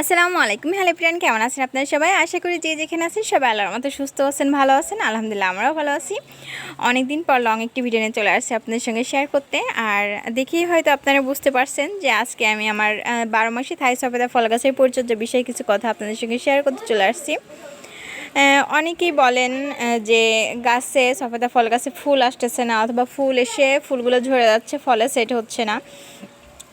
আসসালামু আলাইকুম। Hello friend, কেমন আছেন আপনারা সবাই? আশা করি যে যেখানে আছেন সবাই আল্লাহর মতো সুস্থ আছেন, ভালো আছেন। আলহামদুলিল্লাহ, আমরাও ভালো আছি। অনেক দিন পর লং একটি ভিডিও নিয়ে চলে আসছি আপনাদের সঙ্গে শেয়ার করতে। আর দেখেই হয়তো আপনারা বুঝতে পারছেন যে আজকে আমি আমার বারো মাসে থাই সফেদা ফল গাছের পরিচর্যা বিষয়ে কিছু কথা আপনাদের সঙ্গে শেয়ার করতে চলে আসছি। অনেকেই বলেন যে গাছে সফেদা ফল গাছে ফুল আসতেছে না, অথবা ফুল এসে ফুলগুলো ঝরে যাচ্ছে, ফলে সেট হচ্ছে না।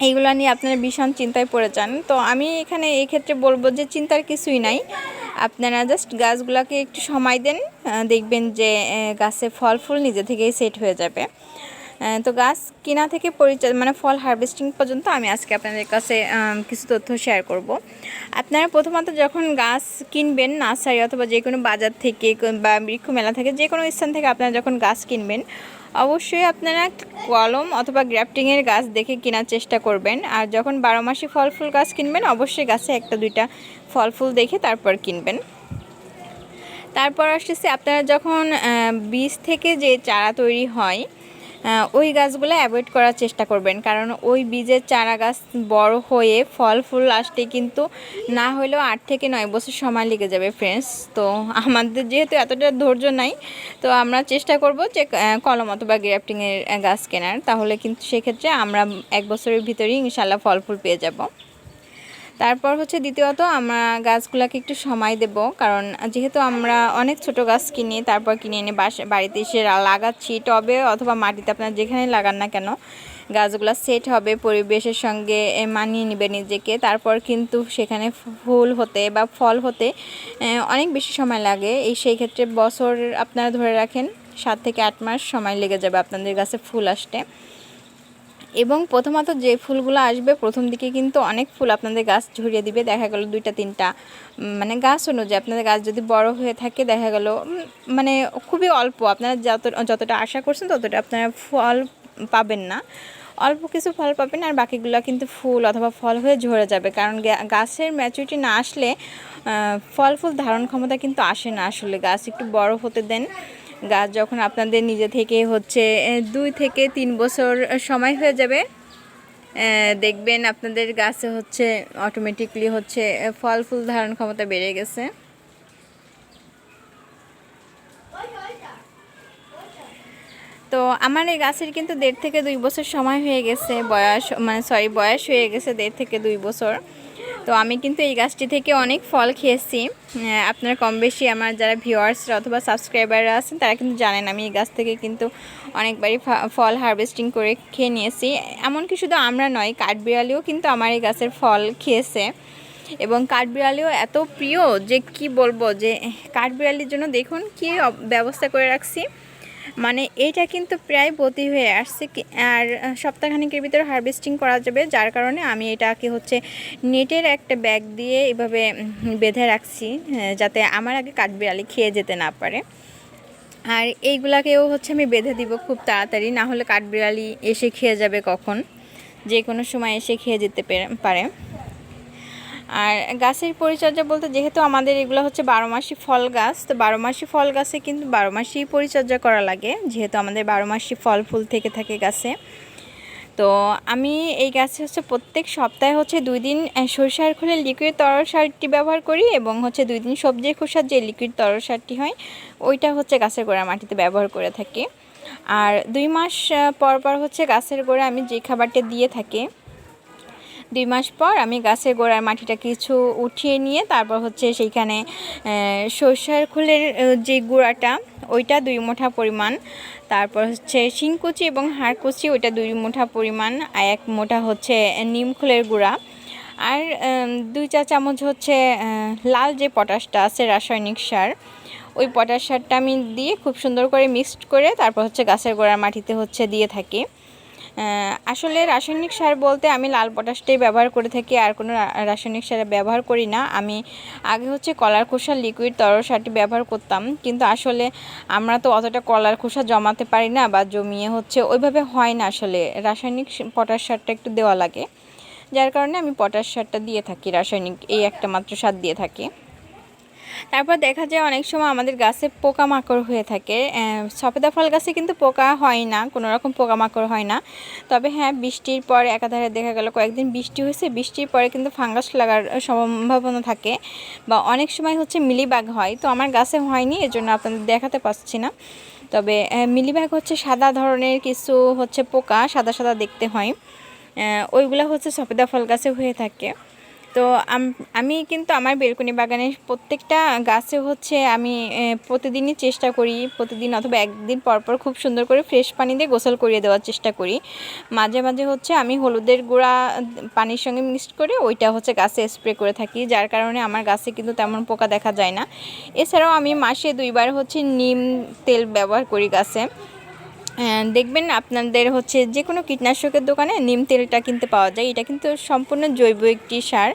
এইগুলো নিয়ে আপনারা ভীষণ চিন্তায় পড়ে যান। তো আমি এখানে এই ক্ষেত্রে বলব যে চিন্তার কিছুই নাই। আপনারা জাস্ট গাছগুলোকে একটু সময় দেন দেখবেন যে গাছে ফল ফুল নিজে থেকেই সেট হয়ে যাবে। তো গাছ কিনা থেকে পরিচয় মানে ফল হারভেস্টিং পর্যন্ত আমি আজকে আপনাদের কাছে কিছু তথ্য শেয়ার করব। আপনারা প্রথমত যখন গাছ কিনবেন নার্সারি অথবা যে কোনো বাজার থেকে বা বৃক্ষ মেলা থেকে যে কোনো স্থান থেকে আপনারা যখন গাছ কিনবেন অবশ্যই আপনারা কলম অথবা গ্রাফটিংয়ের গাছ দেখে কেনার চেষ্টা করবেন। আর যখন বারো মাসে ফল ফুল গাছ কিনবেন, অবশ্যই গাছে একটা দুইটা ফল ফুল দেখে তারপর কিনবেন। তারপর আসতেছে, আপনারা যখন বীজ থেকে যে চারা তৈরি হয় ওই গাছগুলো অ্যাভয়েড করার চেষ্টা করবেন। কারণ ওই বীজের চারা গাছ বড় হয়ে ফল ফুল আসতে কিন্তু না হলেও আট থেকে নয় বছর সময় লেগে যাবে ফ্রেন্ডস তো আমাদের যেহেতু এতটা ধৈর্য নাই, তো আমরা চেষ্টা করব যে কলম অথবা গ্রাফটিংয়ের গাছ কেনার। তাহলে কিন্তু সেক্ষেত্রে আমরা এক বছরের ভিতরেই ইনশাল্লাহ ফল ফুল পেয়ে যাব। তারপর হচ্ছে দ্বিতীয়ত আমরা গাছগুলোকে একটু সময় দেব, কারণ যেহেতু আমরা অনেক ছোট গাছ কিনি, তারপর কিনে এনে বাড়িতে এসে লাগাচ্ছি। টবে অথবা মাটিতে আপনার যেখানে লাগান না কেন, গাছগুলো সেট হবে, পরিবেশের সঙ্গে মানিয়ে নেবে নিজেকে। তারপর কিন্তু সেখানে ফুল হতে বা ফল হতে অনেক বেশি সময় লাগে। এই সেই ক্ষেত্রে বছর আপনারা ধরে রাখেন, সাত থেকে আট মাস সময় লেগে যাবে আপনাদের গাছে ফুল আসতে। এবং প্রথমত যে ফুলগুলো আসবে, প্রথম দিকে কিন্তু অনেক ফুল আপনাদের গাছ ঝরিয়ে দিবে। দেখা গেল দুইটা, তিনটা মানে গাছ অনুযায়ী আপনাদের গাছ যদি বড় হয়ে থাকে, দেখা গেল মানে খুবই অল্প। আপনারা যত, যতটা আশা করছেন ততটা আপনারা ফল পাবেন না। অল্প কিছু ফল পাবেন আর বাকিগুলো কিন্তু ফুল অথবা ফল হয়ে ঝরে যাবে। কারণ গাছের ম্যাচুরিটি না আসলে ফল ফুল ধারণ ক্ষমতা কিন্তু আসে না আসলে। গাছ একটু বড় হতে দেন। গাছ যখন আপনাদের নিজে থেকে হচ্ছে দুই থেকে তিন বছর সময় হয়ে যাবে দেখবেন আপনাদের গাছে হচ্ছে অটোমেটিকলি হচ্ছে ফল ফুল ধারণ ক্ষমতা বেড়ে গেছে। তো আমার এই গাছের কিন্তু দেড় থেকে দুই বছর সময় হয়ে গেছে, বয়স মানে সরি, বয়স হয়ে গেছে দেড় থেকে দুই বছর। তো আমি কিন্তু এই গাছটি থেকে অনেক ফল খেয়েছি। আপনারা কম বেশি আমার যারা ভিউয়ার্সরা অথবা সাবস্ক্রাইবাররা আছেন, তারা কিন্তু জানেন আমি এই গাছ থেকে কিন্তু অনেকবারই ফল হারভেস্টিং করে খেয়ে নিয়েছি। এমনকি শুধু আমরা নয়, কাঠবিড়ালিও কিন্তু আমার এই গাছের ফল খেয়েছে। এবং কাঠবিড়ালিও এত প্রিয় যে কি বলব যে, কাঠবিড়ালির জন্য দেখুন কি ব্যবস্থা করে রাখছি। মানে এটা কিন্তু প্রায় বতি হয়ে আসছে আর সপ্তাহখানেকের ভিতরে হারভেস্টিং করা যাবে, যার কারণে আমি এটাকে হচ্ছে নেটের একটা ব্যাগ দিয়ে এভাবে বেঁধে রাখছি যাতে আমার আগে কাঠবিড়ালি খেয়ে যেতে না পারে। আর এইগুলাকেও হচ্ছে আমি বেঁধে দিব খুব তাড়াতাড়ি, না হলে কাঠবিড়ালি এসে খেয়ে যাবে কখন, যে কোনো সময় এসে খেয়ে যেতে পারে। আর গাছের পরিচর্যা বলতে যেহেতু আমাদের এগুলো হচ্ছে বারো মাসি ফল গাছ, তো বারো মাসি ফল গাছে কিন্তু বারো মাসি পরিচর্যা করা লাগে, যেহেতু আমাদের বারো মাসি ফল ফুল থেকে থাকে গাছে। তো আমি এই গাছে হচ্ছে প্রত্যেক সপ্তাহে হচ্ছে দুই দিন সরষার খোলের লিকুইড তরল সারটি ব্যবহার করি এবং হচ্ছে দুই দিন সবজির খোসার যে লিকুইড তরল সারটি হয়, ওইটা হচ্ছে গাছের গোড়া মাটিতে ব্যবহার করে থাকি। আর দুই মাস পর পর হচ্ছে গাছের গোড়া আমি যে খাবারটা দিয়ে থাকি দুই মাস পর আমি গাছের গোড়ার মাটিটা কিছু উঠিয়ে নিয়ে তারপর হচ্ছে সেইখানে সরষার খোলের যে গুঁড়াটা, ওইটা দুই মুঠা পরিমাণ। তারপর হচ্ছে শিংকুচি এবং হাড়কুচি, ওইটা দুই মুঠা পরিমাণ আর এক মুঠা হচ্ছে নিম খোলের গুঁড়া। আর দুই চা চামচ হচ্ছে লাল যে পটাশটা আছে রাসায়নিক সার, ওই পটাশ সারটা আমি দিয়ে খুব সুন্দর করে মিক্সড করে তারপর হচ্ছে গাছের গোড়ার মাটিতে হচ্ছে দিয়ে থাকি। আসলে রাসায়নিক সার বলতে আমি লাল পটাশটাই ব্যবহার করে থাকি, আর কোনো রাসায়নিক সার ব্যবহার করি না। আমি আগে হচ্ছে কলার খোসার লিকুইড তরল সারটি ব্যবহার করতাম, কিন্তু আসলে আমরা তো অতটা কলার খোসা জমাতে পারি না বা জমিয়ে হচ্ছে ওইভাবে হয় না আসলে। রাসায়নিক পটাশ সারটা একটু দেওয়া লাগে। যার কারণে আমি পটাশ সারটা দিয়ে থাকি, রাসায়নিক এই একটা মাত্র সার দিয়ে থাকি। তারপর দেখা যায় অনেক সময় আমাদের গাছে পোকামাকড় হয়ে থাকে। সফেদা ফল গাছে কিন্তু পোকা হয় না, কোনো রকম পোকামাকড় হয় না। তবে হ্যাঁ বৃষ্টির পরে একাধারে দেখা গেল কয়েকদিন বৃষ্টি হয়েছে, বৃষ্টির পরে কিন্তু ফাঙ্গাস লাগার সম্ভাবনা থাকে বা অনেক সময় হচ্ছে মিলিবাগ হয়। তো আমার গাছে হয়নি, এজন্য আপনাদের দেখাতে পারছি না। তবে মিলিবাগ হচ্ছে সাদা ধরনের কিছু হচ্ছে পোকা, সাদা সাদা দেখতে হয়। ওইগুলো হচ্ছে সফেদা ফল গাছে হয়ে থাকে। তো আমি কিন্তু আমার বেলকনি বাগানে প্রত্যেকটা গাছে হচ্ছে আমি প্রতিদিনই চেষ্টা করি, প্রতিদিন অথবা একদিন পর পর খুব সুন্দর করে ফ্রেশ পানি দিয়ে গোসল করিয়ে দেওয়ার চেষ্টা করি। মাঝে মাঝে হচ্ছে আমি হলুদের গুঁড়া পানির সঙ্গে মিক্সড করে ওইটা হচ্ছে গাছে স্প্রে করে থাকি, যার কারণে আমার গাছে কিন্তু তেমন পোকা দেখা যায় না। এছাড়াও আমি মাসে দুইবার হচ্ছে নিম তেল ব্যবহার করি গাছে। দেখবেন আপনাদের হচ্ছে যে কোনো কীটনাশকের দোকানে নিম তেলটা কিনতে পাওয়া যায়। এটা কিন্তু সম্পূর্ণ জৈব একটি সার।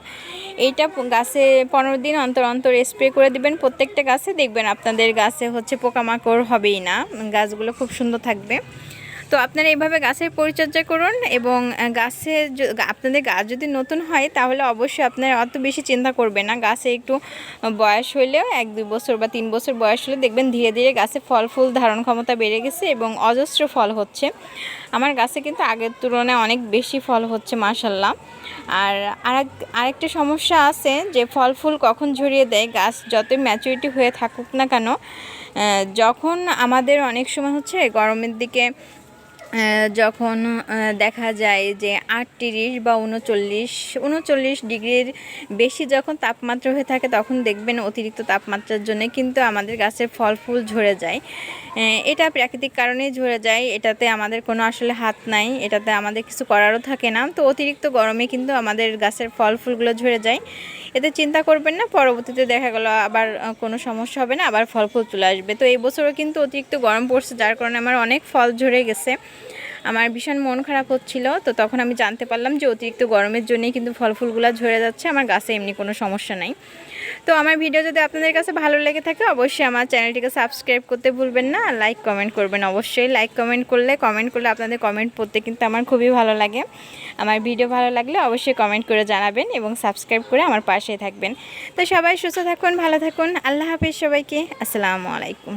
এইটা গাছে পনেরো দিন অন্তর অন্তর স্প্রে করে দিবেন। প্রত্যেকটা গাছে দেখবেন আপনাদের গাছে হচ্ছে পোকামাকড় হবেই না। গাছগুলো খুব সুন্দর থাকবে। তো আপনারা এইভাবে গাছের পরিচর্যা করুন এবং গাছে আপনাদের গাছ যদি নতুন হয় তাহলে অবশ্যই আপনারা অত বেশি চিন্তা করবেন না। গাছে একটু বয়স হলেও এক, দুই বছর বা তিন বছর বয়স হলে দেখবেন ধীরে ধীরে গাছে ফল ফুল ধারণ ক্ষমতা বেড়ে গেছে এবং অজস্র ফল হচ্ছে। আমার গাছে কিন্তু আগের তুলনায় অনেক বেশি ফল হচ্ছে, মাশাল্লাহ। আর আরেক, আরেকটা সমস্যা আছে যে ফল ফুল কখন ঝরিয়ে দেয়, গাছ যতই ম্যাচুরিটি হয়ে থাকুক না কেন যখন আমাদের অনেক সময় হচ্ছে গরমের দিকে যখন দেখা যায় যে আটত্রিশ বা উনচল্লিশ উনচল্লিশ ডিগ্রির বেশি যখন তাপমাত্রা হয়ে থাকে, তখন দেখবেন অতিরিক্ত তাপমাত্রার জন্য কিন্তু আমাদের গাছের ফল ফুল ঝরে যায়। এটা প্রাকৃতিক কারণেই ঝরে যায়। এটাতে আমাদের কোনো আসলে হাত নাই। এটাতে আমাদের কিছু করারও থাকে না। তো অতিরিক্ত গরমে কিন্তু আমাদের গাছের ফল ফুলগুলো ঝরে যায়। এতে চিন্তা করবেন না, পরবর্তীতে দেখা গেল আবার কোনো সমস্যা হবে না, আবার ফল ফুল চলে আসবে। তো এই বছরও কিন্তু অতিরিক্ত গরম পড়ছে, যার কারণে আমার অনেক ফল ঝরে গেছে। আমার ভীষণ মন খারাপ হচ্ছিল, তো তখন আমি জানতে পারলাম যে অতিরিক্ত গরমের জন্যই কিন্তু ফল ফুলগুলো ঝরে যাচ্ছে, আমার গাছে এমনি কোনো সমস্যা নাই। তো আমার ভিডিও যদি আপনাদের কাছে ভালো লেগে থাকে, অবশ্যই আমার চ্যানেলটিকে সাবস্ক্রাইব করতে ভুলবেন না লাইক কমেন্ট করবেন অবশ্যই। লাইক কমেন্ট করলে কমেন্ট করলে আপনাদের কমেন্ট পড়তে কিন্তু আমার খুবই ভালো লাগে। আমার ভিডিও ভালো লাগলে অবশ্যই কমেন্ট করে জানাবেন এবং সাবস্ক্রাইব করে আমার পাশে থাকবেন। তো সবাই সুস্থ থাকুন, ভালো থাকুন। আল্লাহ হাফিজ সবাইকে। আসসালামু আলাইকুম।